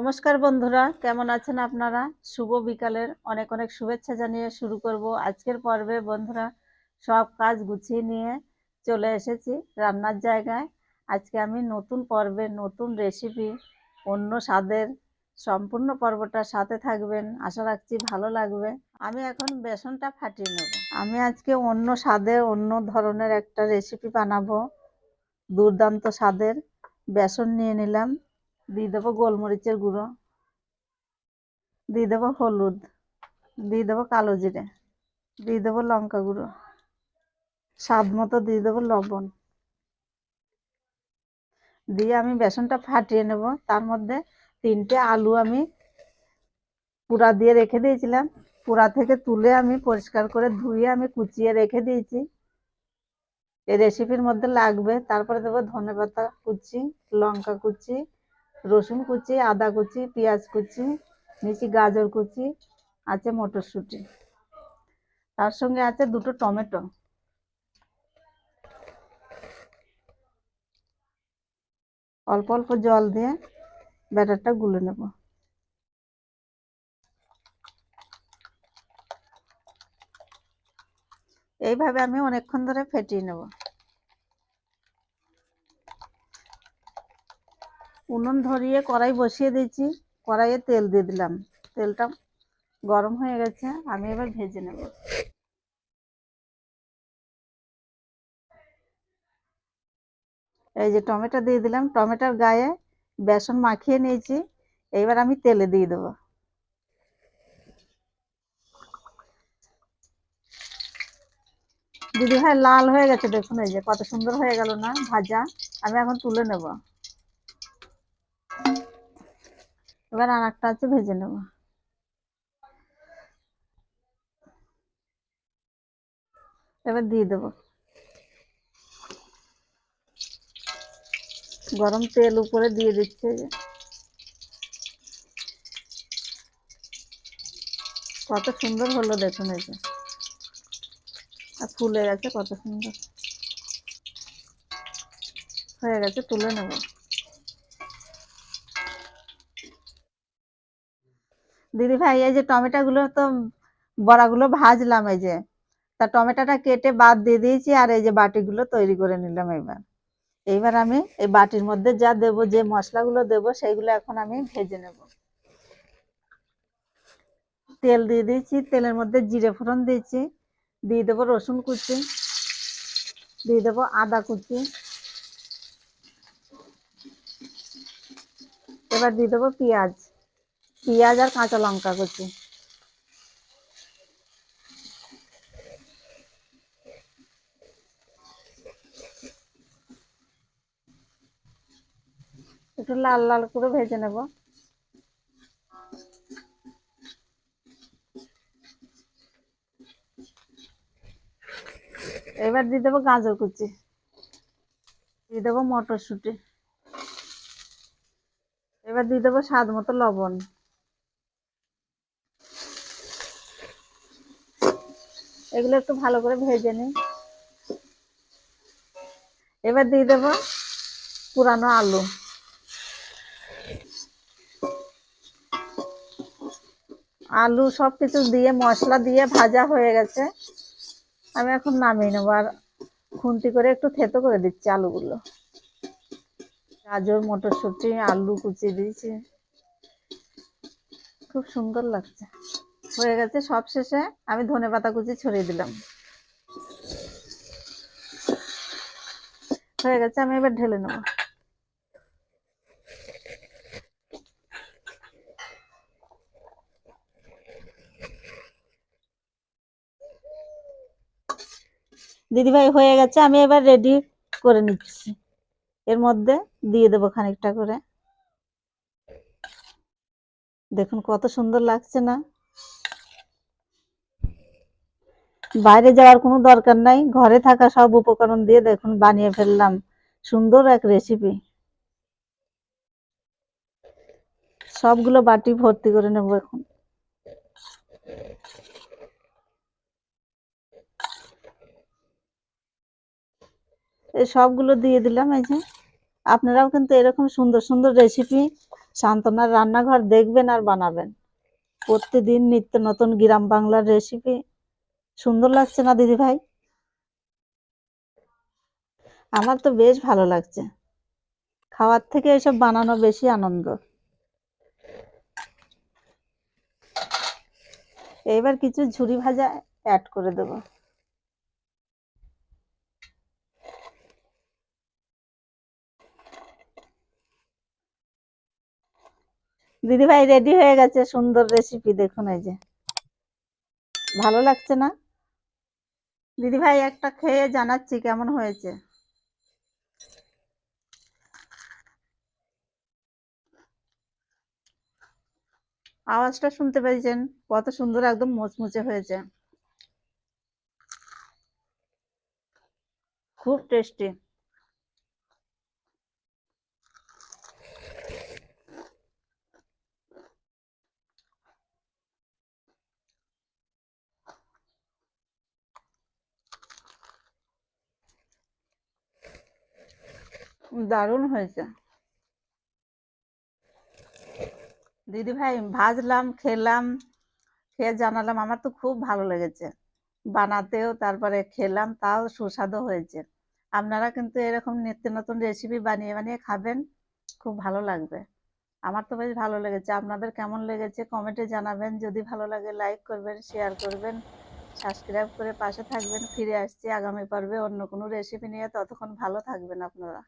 নমস্কার বন্ধুরা, কেমন আছেন আপনারা? শুভ বিকালের অনেক অনেক শুভেচ্ছা জানিয়ে শুরু করব আজকের পর্বে। বন্ধুরা, সব কাজ গুছিয়ে নিয়ে চলে এসেছি রান্নার জায়গায়। আজকে আমি নতুন পর্বে, নতুন রেসিপি অন্য স্বাদের সম্পূর্ণ পর্বটার সাথে থাকবেন। আশা রাখছি ভালো লাগবে। আমি এখন বেসনটা ফাটিয়ে নেব। আমি আজকে অন্য স্বাদের অন্য ধরনের একটা রেসিপি বানাবো। দুর্দান্ত স্বাদের বেসন নিয়ে নিলাম। দিয়ে দেবো গোলমরিচের গুঁড়ো। দিয়ে দেবো হলুদ। দিয়ে দেবো কালো জিরে। দিয়ে দেবো লঙ্কা গুঁড়ো। স্বাদ মতো দিয়ে দেবো লবণ। দিয়ে আমি বেসনটা ফাটিয়ে নেব। তার মধ্যে তিনটে আলু আমি পুরা দিয়ে রেখে দিয়েছিলাম। পুরা থেকে তুলে আমি পরিষ্কার করে ধুয়ে আমি কুচিয়ে রেখে দিয়েছি। এই রেসিপির মধ্যে লাগবে। তারপরে দেবো ধনে পাতা কুচি, লঙ্কা কুচি রসুন কুচি, আদা কুচি, পেঁয়াজ কুচি নিচি গাজর কুচি, আছে মটরশুঁটি। তার সঙ্গে আছে দুটো টমেটো। অল্প অল্প জল দিয়ে ব্যাটারটা গুলে নেব। এইভাবে আমি অনেকক্ষণ ধরে ফেটিয়ে নেব। উনুন ধরিয়ে কড়াই বসিয়ে দিয়েছি। কড়াইয়ে তেল দিয়ে দিলাম। তেলটা গরম হয়ে গেছে, আমি এবার ভেজে নেব। এই যে টমেটো দিয়ে দিলাম। টমেটোর গায়ে বেসন মাখিয়ে নিয়েছি। এইবার আমি তেলে দিয়ে দেবো। দিদি ভাই লাল হয়ে গেছে দেখুন, এই যে কত সুন্দর হয়ে গেল না ভাজা। আমি এখন তুলে নেব। এবার আর একটা আছে, ভেজে নেব। এবার দিয়ে দেব। গরম তেল উপরে দিয়ে দিচ্ছে। কত সুন্দর হলো দেখুন এই যে। আর ফুলে গেছে কত সুন্দর। হয়ে গেছে, তুলে নেব। দিদি ভাই, এই যে টমেটোগুলো তো বড়াগুলো ভাজলাম, এই যে। তা টমেটোটা কেটে বাদ দিয়ে দিয়েছি আর এই যে বাটিগুলো তৈরি করে নিলাম এবার এইবার আমি এই বাটির মধ্যে যা দেব, যে মশলাগুলো দেব সেইগুলো এখন আমি ভেজে নেব। তেল দিয়ে দিয়েছি, তেলের মধ্যে জিরে ফোড়ন দিয়েছি, দিয়ে দেবো রসুন কুচি, দিয়ে দেবো আদা কুচি। এবার দিয়ে দেবো পেঁয়াজ। পেঁয়াজ আর কাঁচা লঙ্কা কুচি। একটু লাল লাল করে ভেজে নেব। এবার দিয়ে দেবো গাজর কুচি। দিয়ে দেবো মটরশুঁটি। এবার দিয়ে দেবো স্বাদ মতো লবণ। এগুলো একটু ভালো করে ভেজে নিই। এবার দিয়ে দেবো পুরানো আলু। আলু সব কিছু দিয়ে, মশলা দিয়ে ভাজা হয়ে গেছে। আমি এখন নামিয়ে নেব আর খুন্তি করে একটু থেতো করে দিচ্ছি আলুগুলো। গাজর, মটরশুঁটি, আলু কুচি দিয়েছি। খুব সুন্দর লাগছে। হয়ে গেছে, সব শেষে আমি ধনে পাতা কুচি ছড়িয়ে দিলাম। হয়ে গেছে, আমি এবার ঢেলে নেব। দিদিভাই, হয়ে গেছে, আমি এবার রেডি করে নিচ্ছি। এর মধ্যে দিয়ে দেবো খানিকটা করে। দেখুন কত সুন্দর লাগছে না। বাইরে যাওয়ার কোনো দরকার নাই। ঘরে থাকা সব উপকরণ দিয়ে দেখুন, বানিয়ে ফেললাম। সুন্দর এক রেসিপি সবগুলো বাটি ভর্তি করে নেব এখন। এই সবগুলো দিয়ে দিলাম, এই যে। আপনারাও কিন্তু এরকম সুন্দর সুন্দর রেসিপি সান্ত্বনার রান্নাঘর দেখবেন আর বানাবেন। প্রতিদিন নিত্য নতুন গ্রাম বাংলার রেসিপি সুন্দর লাগছে না, দিদি ভাই? আমার তো বেশ ভালো লাগছে। খাওয়ার থেকে এসব বানানো বেশি আনন্দ। এবার কিছু ঝুরি ভাজা অ্যাড করে দেবো। দিদি ভাই রেডি হয়ে গেছে সুন্দর রেসিপি দেখুন এই যে। ভালো লাগছে না? দিদি ভাই একটা খেয়ে জানাচ্ছি কেমন হয়েছে? আওয়াজটা শুনতে পেয়েছেন? কত সুন্দর একদম মুচমুচে হয়েছে। খুব টেস্টি। দারুণ হয়েছে। দিদি ভাই, ভাজলাম, খেলাম, খেয়ে জানালাম, আমার তো খুব ভালো লেগেছে। বানাতেও, তারপরে খেলাম, তাও সুস্বাদু হয়েছে। আপনারা কিন্তু এরকম নিত্য নতুন রেসিপি বানিয়ে বানিয়ে খাবেন, খুব ভালো লাগবে। আমার তো বেশ ভালো লেগেছে। আপনাদের কেমন লেগেছে কমেন্টে জানাবেন। যদি ভালো লাগে লাইক করবেন শেয়ার করবেন সাবস্ক্রাইব করে পাশে থাকবেন। ফিরে আসছি আগামী পর্বে অন্য কোনো রেসিপি নিয়ে। ততক্ষণ ভালো থাকবেন আপনারা।